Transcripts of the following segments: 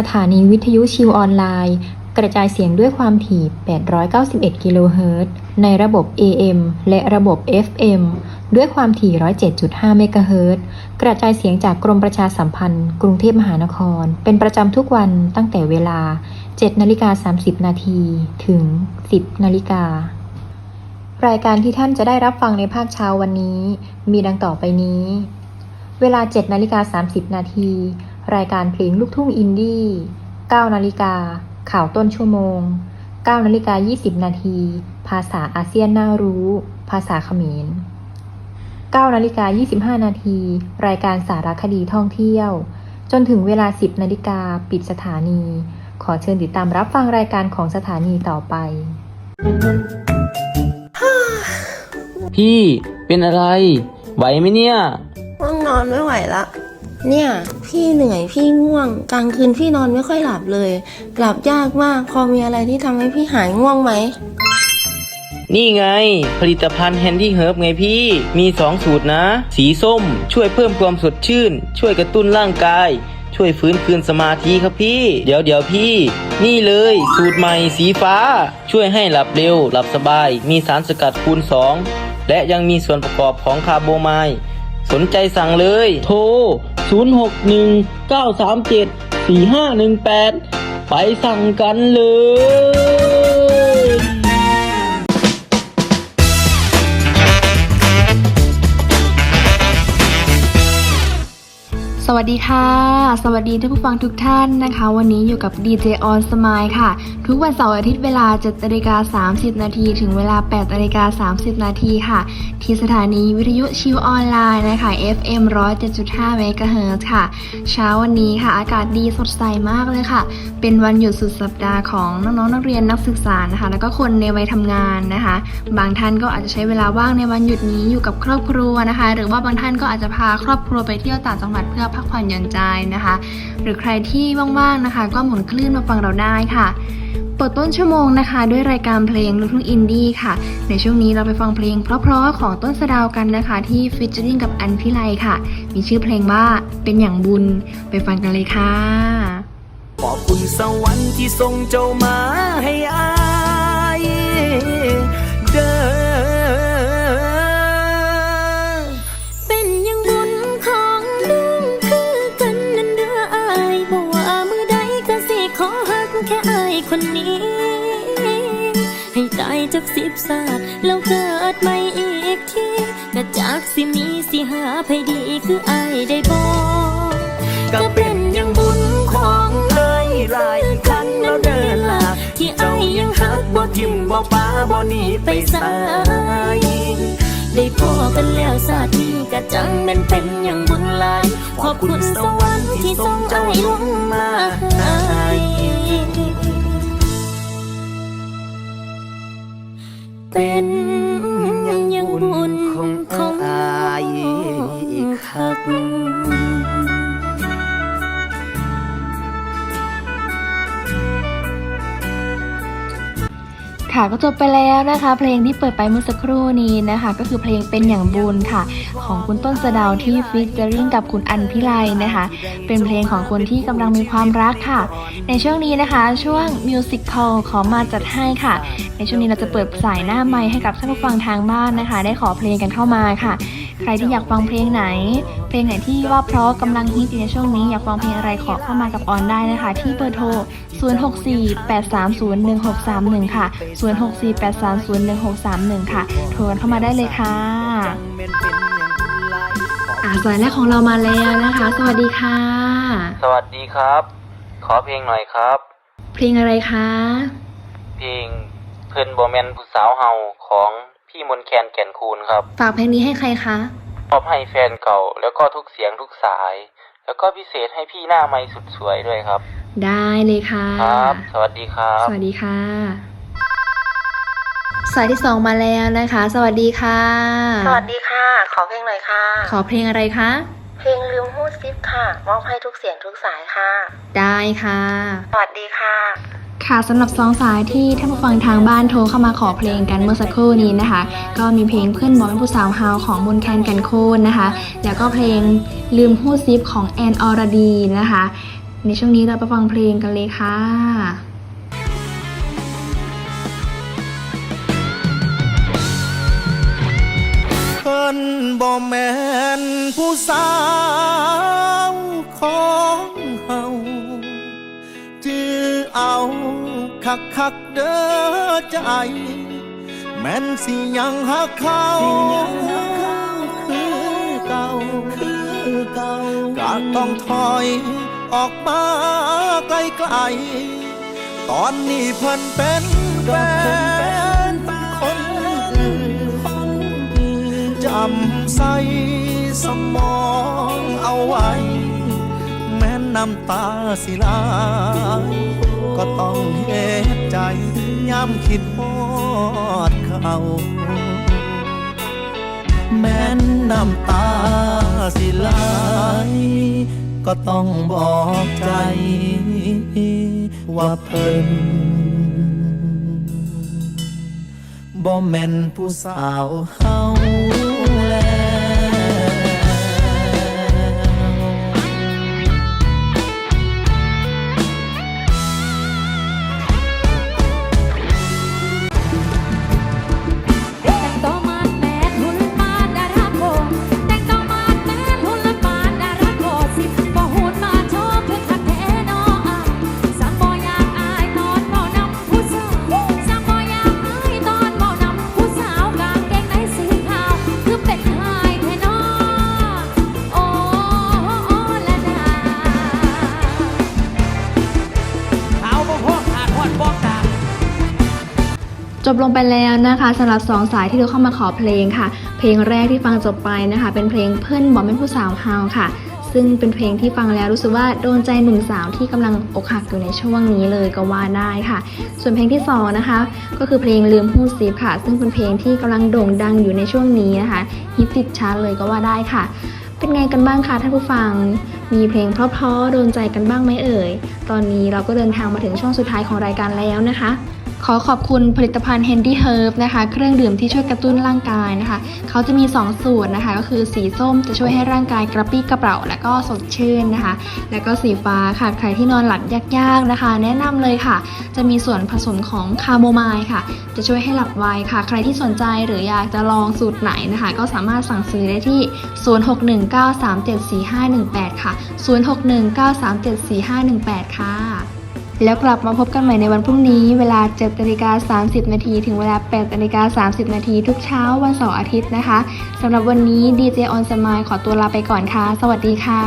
สถานีวิทยุชิวออนไลน์ กระจายเสียงด้วยความถี่ 891 กิโลเฮิรตซ์ในระบบ AM และระบบ FM ด้วยความถี่ 107.5 เมกะเฮิรตซ์กระจายเสียงจากกรมประชาสัมพันธ์ กรุงเทพมหานคร เป็นประจำทุกวันตั้งแต่เวลา 7 นาฬิกา 30 นาทีถึง 10 นาฬิการายการที่ท่านจะได้รับฟังในภาคเช้าวันนี้ มีดังต่อไปนี้ เวลา 7 นาฬิกา 30 นาที รายการเพลงลูกทุ่งอินดี้9นาฬิกา ข่าวต้นชั่วโมง9นาฬิกา20 นาที ภาษาอาเซียนน่ารู้ ภาษาเขมร9นาฬิกา25 นาที รายการสารคดีท่องเที่ยว จนถึงเวลา 10 นาฬิกาปิดสถานี ขอเชิญติดตามรับฟังรายการของสถานีต่อไป พี่เป็นอะไร ไหวไหมเนี่ยง่วงนอนไม่ไหวละ เนี่ย พี่เหนื่อยพี่ง่วง กลางคืนพี่นอนไม่ค่อยหลับเลย หลับยากมาก พอมีอะไรที่ทำให้พี่หายง่วงไหม นี่ไง ผลิตภัณฑ์แฮนดี้เฮิร์บไงพี่ มี 2 สูตรนะ สีส้ม ช่วยเพิ่มความสดชื่น ช่วยกระตุ้นร่างกาย ช่วยฟื้นคืนสมาธิครับพี่ เดี๋ยวเดี๋ยวพี่ นี่เลย สูตรใหม่สีฟ้า ช่วยให้หลับเร็ว หลับสบาย มีสารสกัดคูณ 2 และยังมีส่วนประกอบของคาร์โบไมด์ สนใจสั่งเลย โทร 061 937 4518 ไปสั่งกันเลยสวัสดีค่ะ สวัสดีท่านผู้ฟังทุกท่านนะคะ วันนี้อยู่กับ DJ on Smile ค่ะ ทุกวันเสาร์อาทิตย์เวลา7นาฬิกา30 นาทีถึงเวลา8นาฬิกา30 นาทีค่ะ ที่สถานีวิทยุชิวออนไลน์นะคะ FM 107.5เมกะเฮิรตซ์ค่ะ เช้าวันนี้ค่ะ อากาศดีสดใสมากเลยค่ะ เป็นวันหยุดสุดสัปดาห์ของน้องๆนักเรียนนักศึกษานะคะ แล้วก็คนในวัยทำงานนะคะ บางท่านก็อาจจะใช้เวลาว่างในวันหยุดนี้อยู่กับครอบครัวนะคะ หรือว่าบางท่านก็อาจจะพาครอบครัวไปเที่ยวต่างจังหวัดเพื่อพักผ่อนหย่อนใจนะคะ หรือใครที่ว่างๆนะคะ ก็หมุนคลื่นมาฟังเราได้ค่ะ ปิดต้นชั่วโมงนะคะ ด้วยรายการเพลงลูกทุ่งอินดี้ค่ะ ในช่วงนี้เราไปฟังเพลงเพราะๆของต้นสะดาวกันนะคะ ที่ฟิชเจอริงกับอันพิไลค่ะ มีชื่อเพลงว่าเป็นอย่างบุญไปฟังกันเลยค่ะขอบคุณสวรรค์ที่ส่งเจ้ามาให้อายเดิน คนนี้ ให้ตายจากสิบศาสตร์แล้วเกิดใหม่อีกทีก็จากสิมีสิหาไผดีคืออายได้บ่ก็เป็นอย่างบุญของเอ้ยหลายคันแล้วเดินลาที่เจ้าอายยังหักบ่ทิมบ่ป้าบ่หนีไปสายได้พอกันแล้วสาทีกะจังม่นเป็นอย่างบุญหลายขอบคุณสวรรค์ที่ส่งอายลงมา ค่ะก็จบไปแล้วนะคะ เพลงที่เปิดไปเมื่อสักครู่นี้นะคะ ก็คือเพลงเป็นอย่างบุญค่ะ ของคุณต้นสะดาวที่ฟิชเจอริ่งกับคุณอันพิไลนะคะ เป็นเพลงของคนที่กำลังมีความรักค่ะ ในช่วงนี้นะคะช่วงมิวสิค l ขอมาจัดให้ค่ะ ในช่วงนี้เราจะเปิดสายหน้าไมค์ให้กับท่านผู้ฟังทางบ้านนะคะ ได้ขอเพลงกันเข้ามาค่ะ ใครที่อยากฟังเพลงไหน เพลงไหนที่ว่าเพราะกำลังฮิตอยู่ในช่วงนี้อยากฟังเพลงอะไรขอเข้ามากับออนได้นะคะ ที่เบอร์โทร 0648301631 ค่ะ 0648301631 ค่ะ โทรกันเข้ามาได้เลยค่ะอ่าสายแรกของเรามาแล้วนะคะ สวัสดีค่ะ สวัสดีครับ ขอเพลงหน่อยครับ เพลงอะไรคะ เพลงเพิ่นบ่แม่นผู้สาวเฮาของ พี่มนต์แคนแก่นคูณครับ ฝากเพลงนี้ให้ใครคะ มอบให้แฟนเก่า แล้วก็ทุกเสียงทุกสาย แล้วก็พิเศษให้พี่หน้าไม้สุดสวยด้วยครับ ได้เลยค่ะ ครับ สวัสดีครับ สวัสดีค่ะ สายที่สองมาแล้วนะคะ สวัสดีค่ะ สวัสดีค่ะ ขอเพลงหน่อยค่ะ ขอเพลงอะไรคะ เพลงลืมหูดซิปค่ะ มอบให้ทุกเสียงทุกสายค่ะ ได้ค่ะ สวัสดีค่ะ ค่ะสำหรับสองสายที่ท่านผู้ฟังทางบ้านโทรเข้ามาขอเพลงกันเมื่อสักครู่นี้นะคะ ก็มีเพลงเพื่อนบอกเป็นผู้สาวเฮาของมนแคนกันโคนนะคะ แล้วก็เพลงลืมหู้ซิปของแอนอรดีนะคะ ในช่วงนี้เราไปฟังเพลงกันเลยค่ะเพิ่นบ่แม่นผู้สาวของเฮา เอาคักคักๆเด้อใจ แม่นสิยังหักเขาคือเก่าคือเก่าก็ต้องถอยออกมาไกลๆตอนนี้เพิ่นเป็นแฟนคนอื่นจำใส่สมองเอาไว้ แม้น้ำตาสิไหลาย ก็ต้องเฮ็ดใจย้ำคิดฮอดเขาแม้นน้ำตาสิไหลายก็ต้องบอกใจว่าเพิ่นบ่แม่นผู้สาวเฮาแล้ว จบลงไปแล้วนะคะสำหรับสองสายที่เราเข้ามาขอเพลงค่ะ เพลงแรกที่ฟังจบไปนะคะ เป็นเพลงเพื่อนบอกเป็นผู้สาวเฮาค่ะ ซึ่งเป็นเพลงที่ฟังแล้วรู้สึกว่าโดนใจหนุ่มสาวที่กำลังอกหักอยู่ในช่วงนี้เลยก็ว่าได้ค่ะ ส่วนเพลงที่สองนะคะก็คือเพลงลืมพูดซิฟค่ะ ซึ่งเป็นเพลงที่กำลังโด่งดังอยู่ในช่วงนี้นะคะฮิตติดชาร์ตเลยก็ว่าได้ค่ะ เป็นไงกันบ้างคะท่านผู้ฟัง มีเพลงเพราะๆโดนใจกันบ้างไหมเอ่ย ตอนนี้เราก็เดินทางมาถึงช่วงสุดท้ายของรายการแล้วนะคะ ขอขอบคุณผลิตภัณฑ์ Handy Herb นะคะ เครื่องดื่มที่ช่วยกระตุ้นร่างกายนะคะ เขาจะมี 2 สูตรนะคะ ก็คือสีส้มจะช่วยให้ร่างกายกระปรี้กระเปร่า และก็สดชื่นนะคะ แล้วก็สีฟ้าค่ะ ใครที่นอนหลับยากๆนะคะ แนะนำเลยค่ะ จะมีส่วนผสมของคาโมไมล์ค่ะ จะช่วยให้หลับไวค่ะ ใครที่สนใจหรืออยากจะลองสูตรไหนนะคะ ก็สามารถสั่งซื้อได้ที่ 0619374518 ค่ะ 0619374518 ค่ะ แล้วกลับมาพบกันใหม่ในวันพรุ่งนี้เวลา7นาฬิกา30 นาทีถึงเวลา8นาฬิกา30 นาทีทุกเช้าวันเสาร์อาทิตย์นะคะสำหรับวันนี้ดีเจออนสมายขอตัวลาไปก่อนค่ะ สวัสดีค่ะ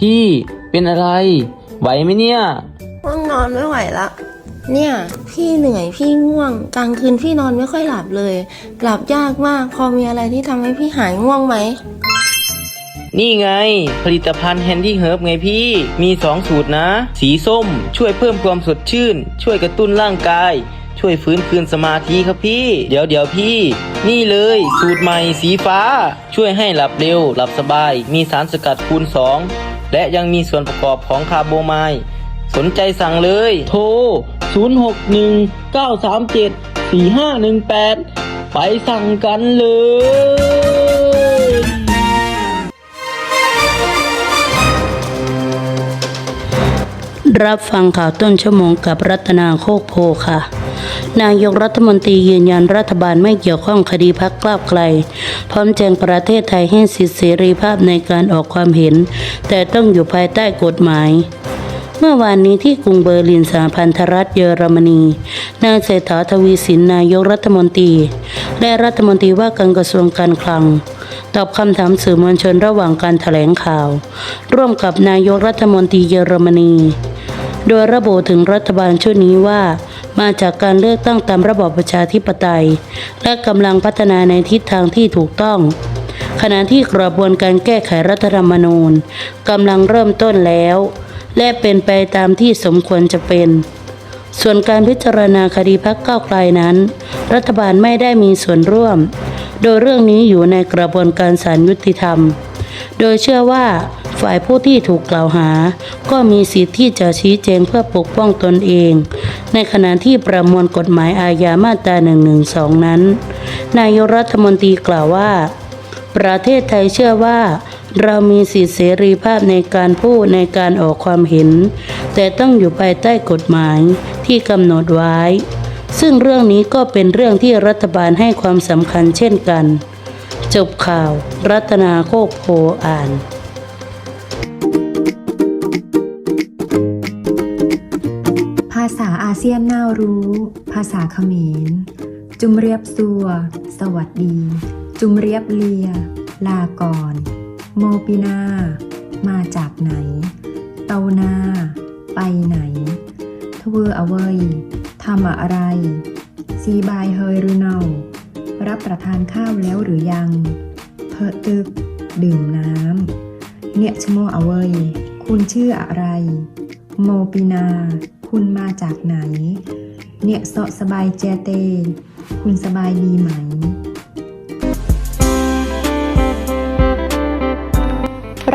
พี่เป็นอะไร ไหวไหมเนี่ยง่วงนอนไม่ไหวละเนี่ย พี่เหนื่อยพี่ง่วง กลางคืนพี่นอนไม่ค่อยหลับเลย หลับยากมาก พอมีอะไรที่ทำให้พี่หายง่วงไหม นี่ไง ผลิตภัณฑ์ Handy Herb ไงพี่ มี 2 สูตรนะ สีส้ม ช่วยเพิ่มความสดชื่น ช่วยกระตุ้นร่างกาย ช่วยฟื้นคืนสมาธิครับพี่ เดี๋ยวเดี๋ยวพี่ นี่เลย สูตรใหม่สีฟ้า ช่วยให้หลับเร็ว หลับสบาย มีสารสกัดคูณ 2 และยังมีส่วนประกอบของคาร์โบไมล์สนใจสั่งเลย โทร 061 937 4518 ไปสั่งกันเลย รับฟังข่าวต้นชั่วโมงกับรัตนาโคกโพค่ะ นายกรัฐมนตรียืนยันรัฐบาลไม่เกี่ยวข้องคดีพักกล้าวไกล พร้อมแจงประเทศไทยให้สิทธิเสรีภาพในการออกความเห็น แต่ต้องอยู่ภายใต้กฎหมายเมื่อวานนี้ที่กรุงเบอร์ลินสหพันธรัฐเยอรมนีนายเศรษฐาทวีสินนายกรัฐมนตรี และรัฐมนตรีว่าการกระทรวงการคลัง ตอบคำถามสื่อมวลชนระหว่างการแถลงข่าว ร่วมกับนายกรัฐมนตรีเยอรมนี โดยระบุถึงรัฐบาลชุดนี้ว่า มาจากการเลือกตั้งตามระบอบประชาธิปไตย และกำลังพัฒนาในทิศทางที่ถูกต้อง ขณะที่กระบวนการแก้ไขรัฐธรรมนูญกำลังเริ่มต้นแล้ว และเป็นไปตามที่สมควรจะเป็น ส่วนการพิจารณาคดีพักเก้าวไกลนั้น รัฐบาลไม่ได้มีส่วนร่วม โดยเรื่องนี้อยู่ในกระบวนการศาลยุติธรรม โดยเชื่อว่า ฝ่ายผู้ที่ถูกกล่าวหา ก็มีสิทธิ์ที่จะชี้แจงเพื่อปกป้องตนเอง ในขณะที่ประมวลกฎหมายอาญามาตรา112 นั้น นายกรัฐมนตรีกล่าวว่า ประเทศไทยเชื่อว่า เรามีสิทธิเสรีภาพในการพูดในการออกความเห็น แต่ต้องอยู่ภายใต้กฎหมายที่กำหนดไว้ ซึ่งเรื่องนี้ก็เป็นเรื่องที่รัฐบาลให้ความสำคัญเช่นกันจบข่าว รัตนาโคกโพอ่านาษาอาเซียนน่ารู้ ภาษาเขมร จุมเรียบซัว สวัสดี จุมเรียบเลีย ลาก่อน โมปินา มาจากไหน เตานา ไปไหนทเวอเอาเวยทำอะไร ซีบายเฮยรือเนารับประทานข้าวแล้วหรือยัง เพอตึก ดื่มน้ำ เนี่ยชโมเอาเวย คุณชื่ออะไร โมปินา คุณมาจากไหน เนี่ยเสาะสบายเจเต คุณสบายดีไหม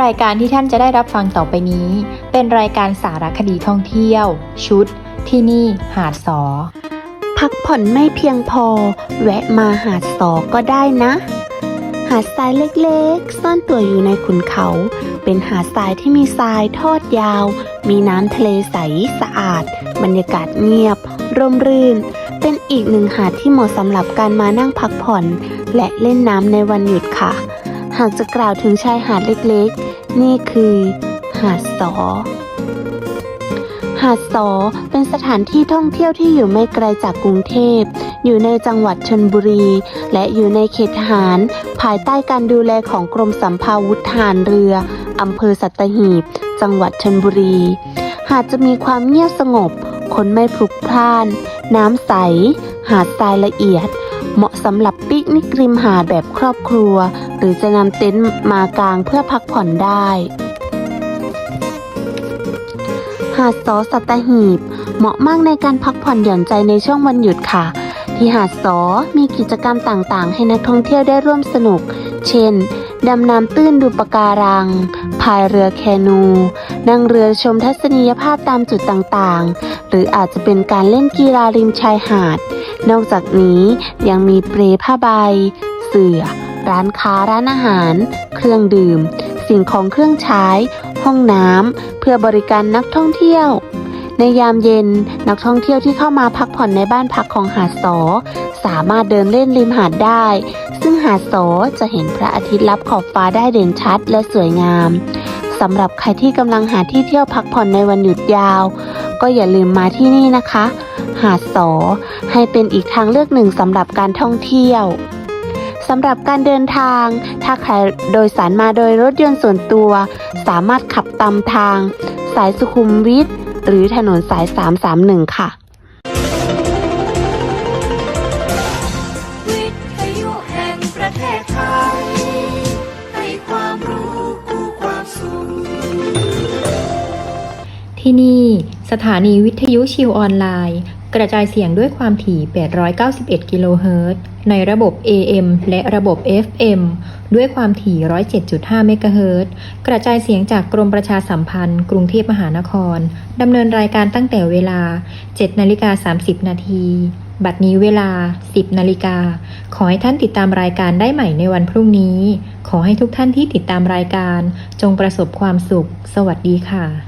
รายการที่ท่านจะได้รับฟังต่อไปนี้ เป็นรายการสารคดีท่องเที่ยว ชุด ที่นี่หาดสอ พักผ่อนไม่เพียงพอ แวะมาหาดสอก็ได้นะ หาดทรายเล็กๆ ซ่อนตัวอยู่ในขุนเขา เป็นหาดทรายที่มีทรายทอดยาว มีน้ำทะเลใสสะอาด บรรยากาศเงียบ ร่มรื่น เป็นอีกหนึ่งหาดที่เหมาะสำหรับการมานั่งพักผ่อน และเล่นน้ำในวันหยุดค่ะ หากจะกล่าวถึงชายหาดเล็กๆ นี่คือ หาดสอหาดสอเป็นสถานที่ท่องเที่ยวที่อยู่ไม่ไกลจากกรุงเทพ อยู่ในจังหวัดชนบุรี และอยู่ในเขตทหาร ภายใต้การดูแลของกรมสัมภาวุธทหารเรือ อำเภอสัตหีบ จังหวัดชนบุรี หาดจะมีความเงียบสงบ คนไม่พลุกพล่าน น้ำใส หาดทรายละเอียด เหมาะสำหรับปิกนิกริมหาดแบบครอบครัว หรือจะนำเต็นท์มากางเพื่อพักผ่อนได้ หาดสอสัตหีบ เหมาะมากในการพักผ่อนหย่อนใจในช่วงวันหยุดค่ะ ที่หาดสอมีกิจกรรมต่างๆ ให้นักท่องเที่ยวได้ร่วมสนุก เช่น ดำน้ำตื้นดูปะการัง พายเรือแคนู นั่งเรือชมทัศนียภาพตามจุดต่างๆ หรืออาจจะเป็นการเล่นกีฬาริมชายหาด นอกจากนี้ยังมีเปลผ้าใบ เสื่อ ร้านค้าร้านอาหาร เครื่องดื่ม สิ่งของเครื่องใช้ ห้องน้ำเพื่อบริการนักท่องเที่ยว ในยามเย็นนักท่องเที่ยวที่เข้ามาพักผ่อนในบ้านพักของหาดสอ สามารถเดินเล่นริมหาดได้ ซึ่งหาดสอจะเห็นพระอาทิตย์ลับขอบฟ้าได้เด่นชัดและสวยงามสำหรับใครที่กำลังหาที่เที่ยวพักผ่อนในวันหยุดยาว ก็อย่าลืมมาที่นี่นะคะ หาดสอให้เป็นอีกทางเลือกหนึ่งสำหรับการท่องเที่ยวสำหรับการเดินทาง ถ้าใครโดยสารมาโดยรถยนต์ส่วนตัว สามารถขับตามทาง สายสุขุมวิท หรือถนนสาย 331 ค่ะที่นี่ สถานีวิทยุชิวออนไลน์ กระจายเสียงด้วยความถี่ 891 กิโลเฮิรตซ์ ในระบบ AM และระบบ FM ด้วยความถี่ 107.5 เมกะเฮิรตซ์ กระจายเสียงจากกรมประชาสัมพันธ์ กรุงเทพมหานคร ดำเนินรายการตั้งแต่เวลา 7 นาฬิกา 30 นาที บัดนี้เวลา 10 นาฬิกา ขอให้ท่านติดตามรายการได้ใหม่ในวันพรุ่งนี้ ขอให้ทุกท่านที่ติดตามรายการ จงประสบความสุข สวัสดีค่ะ